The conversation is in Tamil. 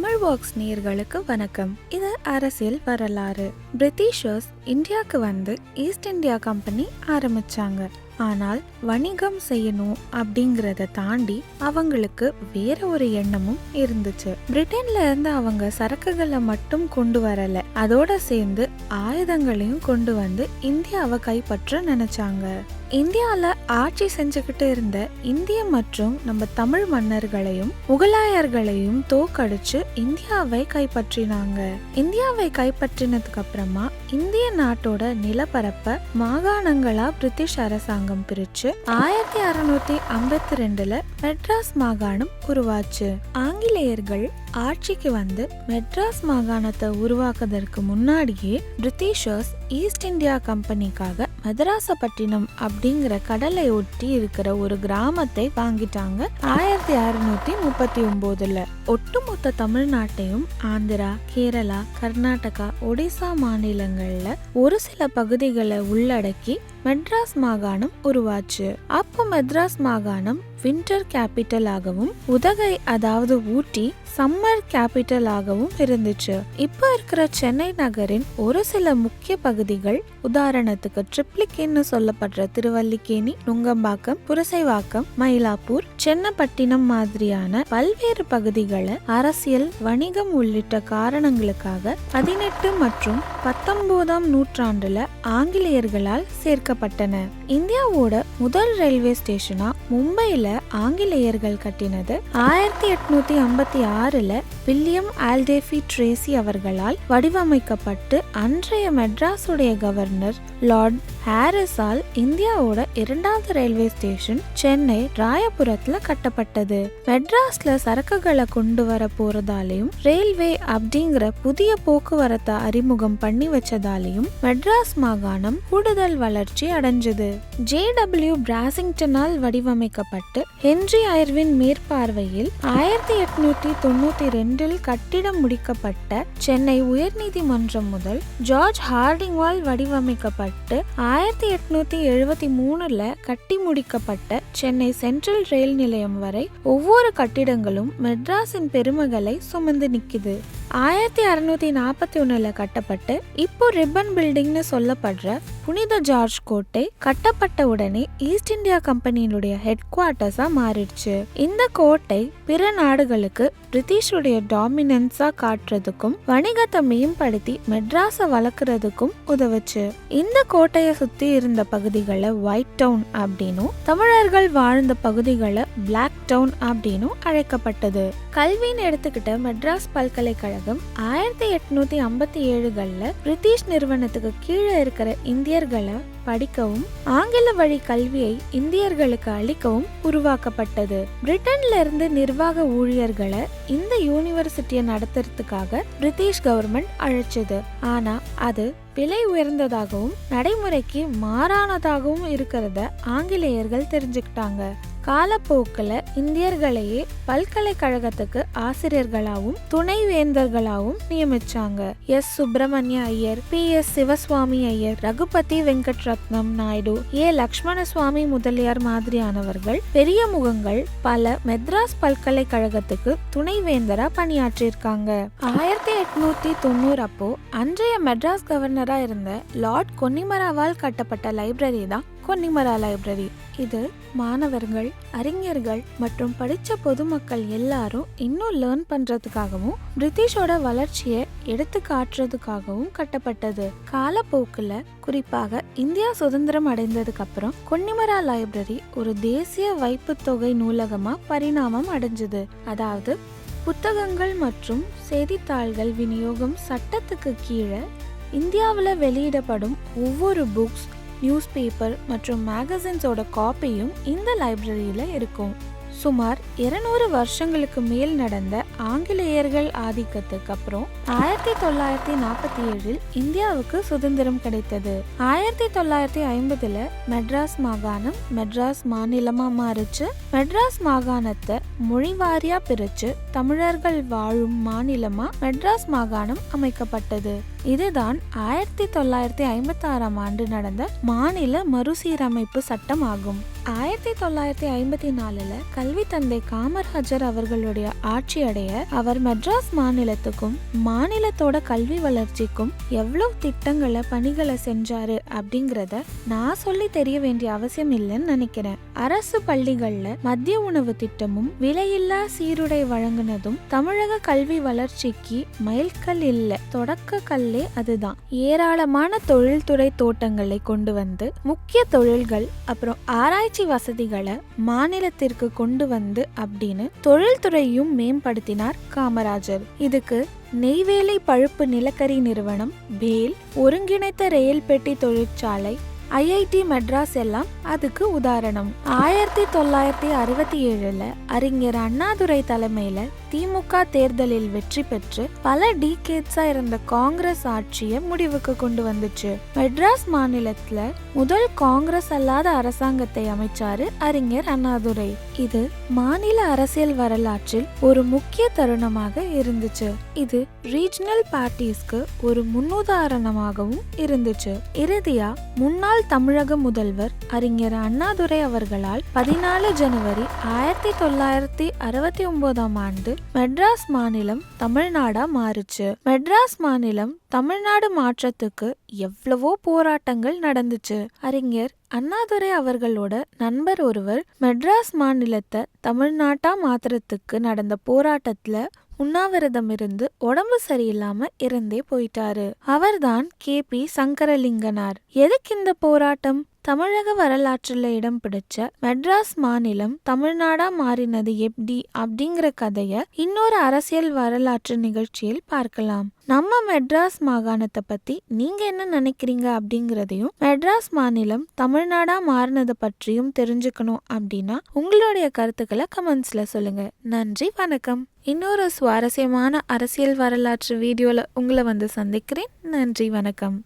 தமிழ் பாக்ஸ் நேர்களுக்கு வணக்கம். இது அரசியல் வரலாறு. பிரிட்டிஷர்ஸ் இந்தியாவுக்கு வந்து ஈஸ்ட் இந்தியா கம்பெனி ஆரம்பிச்சாங்க. ஆனால் வணிகம் செய்யணும் அப்படிங்கறத தாண்டி அவங்களுக்கு வேற ஒரு எண்ணமும் இருந்துச்சு. பிரிட்டன்ல இருந்து அவங்க சரக்குகளை மட்டும் கொண்டு வரல. அதோட சேர்ந்து ஆயுதங்களையும் கொண்டு வந்து இந்தியாவை கைப்பற்ற நினைச்சாங்க. இந்தியாவில் ஆட்சி செஞ்சுக்கிட்டு இருந்த இந்திய மற்றும் நம்ம தமிழ் மன்னர்களையும் முகலாயர்களையும் தோக்கடிச்சு இந்தியாவை கைப்பற்றினாங்க. இந்தியாவை கைப்பற்றினதுக்கு அப்புறமா இந்திய நாட்டோட நிலப்பரப்ப மாகாணங்களா பிரிட்டிஷ் அரசாங்கம் பிரிச்சு ஆயிரத்தி அறுநூத்தி ஐம்பத்தி ரெண்டுல மெட்ராஸ் மாகாணம் உருவாச்சு. ஆங்கிலேயர்கள் ஆட்சிக்கு வந்து மெட்ராஸ் மாகாணத்தை உருவாக்குவதற்கு முன்னாடியே பிரிட்டிஷர்ஸ் ஈஸ்ட் இந்தியா கம்பெனிக்காக மதராசப்பட்டினம் அப்படிங்கிற கடலை ஒட்டி இருக்கிற ஒரு கிராமத்தை வாங்கிட்டாங்க ஆயிரத்தி அறுநூத்தி முப்பத்தி ஒன்பதுல ஒட்டுமொத்த தமிழ்நாட்டையும் ஆந்திரா கேரளா கர்நாடகா ஒடிசா மாநிலங்கள்ல ஒரு சில பகுதிகளை உள்ளடக்கி மெட்ராஸ் மாகாணம் உருவாச்சு. அப்போ மெட்ராஸ் மாகாணம் வின்டர் கேபிட்டல் ஆகவும் உதகை அதாவது ஊட்டி சம்மர் கேபிட்டல் ஆகவும் இருந்துச்சு. இப்போ இருக்கிற சென்னை நகரின் ஒரு சில முக்கிய பகுதிகள் உதாரணத்துக்கு ட்ரிப்ளிகேன்னு சொல்லப்படுற திருவல்லிக்கேணி நுங்கம்பாக்கம் புரசைவாக்கம் மயிலாப்பூர் சென்னப்பட்டினம் மாதிரியான பல்வேறு பகுதிகளை அரசியல் வணிகம் உள்ளிட்ட காரணங்களுக்காக பதினெட்டு மற்றும் பத்தொன்பதாம் நூற்றாண்டுல ஆங்கிலேயர்களால் சேர்க்கப்பட்டன. இந்தியாவோட முதல் ரயில்வே ஸ்டேஷனா மும்பையில ஆங்கிலேயர்கள் கட்டினது ஆயிரத்தி எட்நூத்தி ஐம்பத்தி ஆறுல வில்லியம் ஆல்டேஃபி ட்ரேசி அவர்களால் வடிவமைக்கப்பட்டு அன்றைய மெட்ராஸுடைய கவர்னர் லார்ட் ஹாரிஸால் இந்தியாவோட இரண்டாவது ரயில்வே ஸ்டேஷன் சென்னை ராயபுரத்துல கட்டப்பட்டது. மெட்ராஸ்ல சரக்குகளை கொண்டு வர போறதாலையும் ரயில்வே அப்படிங்கிற புதிய போக்குவரத்தை அறிமுகம் பண்ணி வச்சதாலையும் மெட்ராஸ் மாகாணம் கூடுதல் வளர்ச்சி அடைஞ்சது. ஜே டபிள்யூ பிராசிங்டனால் வடிவமைக்கப்பட்டு ஹென்றி அயர்வின் மேற்பார்வையில் ஆயிரத்தி எட்நூத்தி தொண்ணூத்தி ரெண்டில் கட்டிடம் முடிக்கப்பட்ட சென்னை உயர்நீதிமன்றம் முதல் ஜார்ஜ் ஹார்டிங்வால் வடிவமைக்கப்பட்டு ஆயிரத்தி எட்நூத்தி எழுபத்தி மூணுல கட்டி முடிக்கப்பட்ட சென்னை சென்ட்ரல் ரயில் நிலையம் வரை ஒவ்வொரு கட்டிடங்களும் மெட்ராஸின் பெருமைகளை சுமந்து நிக்குது ஆயிரத்தி அறுநூத்தி நாற்பத்தி ஒண்ணுல கட்டப்பட்டு இப்போ ரிப்பன் பில்டிங்னு சொல்லப்படுற புனித ஜார்ஜ் கோட்டை கட்டப்பட்ட உடனே ஈஸ்ட் இந்தியா கம்பெனியினுடைய ஹெட் குவார்ட்டர்ஸா மாறிடுச்சு. இந்த கோட்டை பிற நாடுகளுக்கு பிரிட்டிஷுடைய டாமினன்ஸா காட்டுறதுக்கும் வணிகத்தை மேம்படுத்தி மெட்ராஸை வளர்க்கறதுக்கும் உதவுச்சு. இந்த கோட்டையை சுத்தி இருந்த பகுதிகளை ஒயிட் டவுன் அப்படின்னும் தமிழர்கள் வாழ்ந்த பகுதிகளை பிளாக் டவுன் அப்படின்னும் அழைக்கப்பட்டது. கல்வின்னு எடுத்துக்கிட்ட மெட்ராஸ் பல்கலைக்கழகம் ஆயிரத்தி எட்நூத்தி ஐம்பத்தி ஏழுகள்ல பிரிட்டிஷ் நிறுவனத்துக்கு கீழே இருக்கிற இந்தியர்களை படிக்கவும் ஆங்கில வழி கல்வியை இந்தியர்களுக்கு அளிக்கவும் உருவாக்கப்பட்டது. பிரிட்டன்ல இருந்து நிர்வாக ஊழியர்களை இந்த யூனிவர்சிட்டியை நடத்துறதுக்காக பிரிட்டிஷ் கவர்மெண்ட் அழைச்சது. ஆனா அது விலை உயர்ந்ததாகவும் நடைமுறைக்கு மாறானதாகவும் இருக்கிறத ஆங்கிலேயர்கள் தெரிஞ்சுக்கிட்டாங்க. காலப்போக்கில் இந்தியர்களையே பல்கலைக்கழகத்துக்கு ஆசிரியர்களாகவும் துணைவேந்தர்களாகவும் நியமிச்சாங்க. S. Subramania Iyer P. S. Sivaswamy Iyer Raghupathi Venkat Ratnam Naidu A. Lakshmana Swami Mudaliar மாதிரியானவர்கள் பெரிய முகங்கள் பல மெத்ராஸ் பல்கலைக்கழகத்துக்கு துணைவேந்தரா பணியாற்றியிருக்காங்க. ஆயிரத்தி எட்நூத்தி தொண்ணூறு அப்போ அன்றைய மெட்ராஸ் கவர்னரா இருந்த லார்ட் கொன்னிமராவால் கட்டப்பட்ட லைப்ரரி தான் கொன்னிமரா லைப்ரரி. இது மாணவர்கள் அறிஞர்கள் மற்றும் படித்த பொதுமக்கள் எல்லாரும் இன்னும் லேர்ன் பண்றதுக்காகவும் பிரிட்டிஷோட வளர்ச்சியை எடுத்து காட்டுறதுக்காகவும் கட்டப்பட்டது. காலப்போக்கில் குறிப்பாக இந்தியா சுதந்திரம் அடைந்ததுக்கு அப்புறம் கொன்னிமரா லைப்ரரி ஒரு தேசிய வைப்பு தொகை நூலகமா பரிணாமம் அடைஞ்சது. அதாவது புத்தகங்கள் மற்றும் செய்தித்தாள்கள் விநியோகம் சட்டத்துக்கு கீழே இந்தியாவில் வெளியிடப்படும் ஒவ்வொரு புக்ஸ் நியூஸ் பேப்பர் மற்றும் மேகசின்ஸோட காப்பியும் இந்த லைப்ரரியில் இருக்கும். சுமார் இருநூறு வருஷங்களுக்கு மேல் நடந்த ஆங்கிலேயர்கள் ஆதிக்கத்துக்கு அப்புறம் ஆயிரத்தி தொள்ளாயிரத்தி நாற்பத்தி ஏழில் இந்தியாவுக்கு சுதந்திரம் கிடைத்தது. ஆயிரத்தி தொள்ளாயிரத்தி ஐம்பதுல மெட்ராஸ் மாகாணம் மெட்ராஸ் மாநிலமா மாறிச்சு. மெட்ராஸ் மாகாணத்தை மொழிவாரியா பிரிச்சு தமிழர்கள் வாழும் மாநிலமா மெட்ராஸ் மாகாணம் அமைக்கப்பட்டது. இதுதான் ஆயிரத்தி தொள்ளாயிரத்தி ஐம்பத்தாறாம் ஆண்டு நடந்த மாநில மறுசீரமைப்பு சட்டம் ஆகும் ஆயிரத்தி தொள்ளாயிரத்தி ஐம்பத்தி நாலுல கல்வி தந்தை காமராஜர் அவர்களுடைய ஆட்சி அடைய அவர் மெட்ராஸ் மாநிலத்துக்கும் மாநிலத்தோட கல்வி வளர்ச்சிக்கும் எவ்வளவு திட்டங்களை பணிகளை செஞ்சாரு அப்படிங்கறத நான் சொல்லி தெரிய வேண்டிய அவசியம் இல்லைன்னு நினைக்கிறேன். அரசு பள்ளிகள்ல மதிய உணவு திட்டமும் விலையில்லா சீருடை வழங்கினதும் தமிழக கல்வி வளர்ச்சிக்கு மைல்கல் இல்ல தொடக்க சொல்லே அதுதான். ஏராளமான தொழில்துறை தோட்டங்களை கொண்டு வந்து முக்கிய தொழில்கள் அப்புறம் ஆராய்ச்சி வசதிகளை மாநிலத்திற்கு கொண்டு வந்து அப்படின்னு தொழில்துறையும் மேம்படுத்தினார் காமராஜர். இதுக்கு நெய்வேலி பழுப்பு நிலக்கரி நிறுவனம் பேல் ஒருங்கிணைத்த ரயில் பெட்டி தொழிற்சாலை ஐஐடி மெட்ராஸ் எல்லாம் அதுக்கு உதாரணம். ஆயிரத்தி தொள்ளாயிரத்தி அறுபத்தி ஏழுல அறிஞர் அண்ணாதுரை தலைமையில திமுக தேர்தலில் வெற்றி பெற்று பல டீகேட்ஸா இருந்த காங்கிரஸ் ஆட்சியை முடிவுக்கு கொண்டு வந்துச்சு. மெட்ராஸ் மாநிலத்துல முதல் காங்கிரஸ் அல்லாத அரசாங்கத்தை அமைச்சாரு அறிஞர் அண்ணாதுரை. இது மாநில அரசியல் வரலாற்றில் ஒரு முக்கிய தருணமாக இருந்துச்சு. இது ரீஜனல் பார்ட்டிஸ்க்கு ஒரு முன்னுதாரணமாகவும் இருந்துச்சு. இறுதியா முன்னாள் தமிழக முதல்வர் அறிஞர் அண்ணாதுரை அவர்களால் பதினாலு ஜனவரி ஆயிரத்தி தொள்ளாயிரத்தி அறுபத்தி ஒன்பதாம் ஆண்டு மெட்ராஸ் மாநிலம் தமிழ்நாடா மாறுச்சு. மெட்ராஸ் மாநிலம் தமிழ்நாடு மாற்றத்துக்கு எவ்வளவோ போராட்டங்கள் நடந்துச்சு. அறிஞர் அண்ணாதுரை அவர்களோட நண்பர் ஒருவர் மெட்ராஸ் மாநிலத்தை தமிழ்நாட்டா மாத்திரத்துக்கு நடந்த போராட்டத்துல உண்ணாவிரதம் இருந்து உடம்பு சரியில்லாம இறந்தே போயிட்டாரு. அவர்தான் கே. பி. சங்கரலிங்கனார். எதுக்கு இந்த போராட்டம்? தமிழக வரலாற்றில் இடம் பிடிச்ச மெட்ராஸ் மாநிலம் தமிழ்நாடா மாறினது எப்படி அப்படிங்கிற கதைய இன்னொரு அரசியல் வரலாற்று நிகழ்ச்சியில் பார்க்கலாம். நம்ம மெட்ராஸ் மாகாணத்தை பத்தி நீங்க என்ன நினைக்கிறீங்க அப்படிங்கறதையும் மெட்ராஸ் மாநிலம் தமிழ்நாடா மாறினதை பற்றியும் தெரிஞ்சுக்கணும் அப்படின்னா உங்களுடைய கருத்துக்களை கமெண்ட்ஸ்ல சொல்லுங்க. நன்றி வணக்கம். இன்னொரு சுவாரஸ்யமான அரசியல் வரலாற்று வீடியோவில் உங்களை வந்து சந்திக்கிறேன். நன்றி வணக்கம்.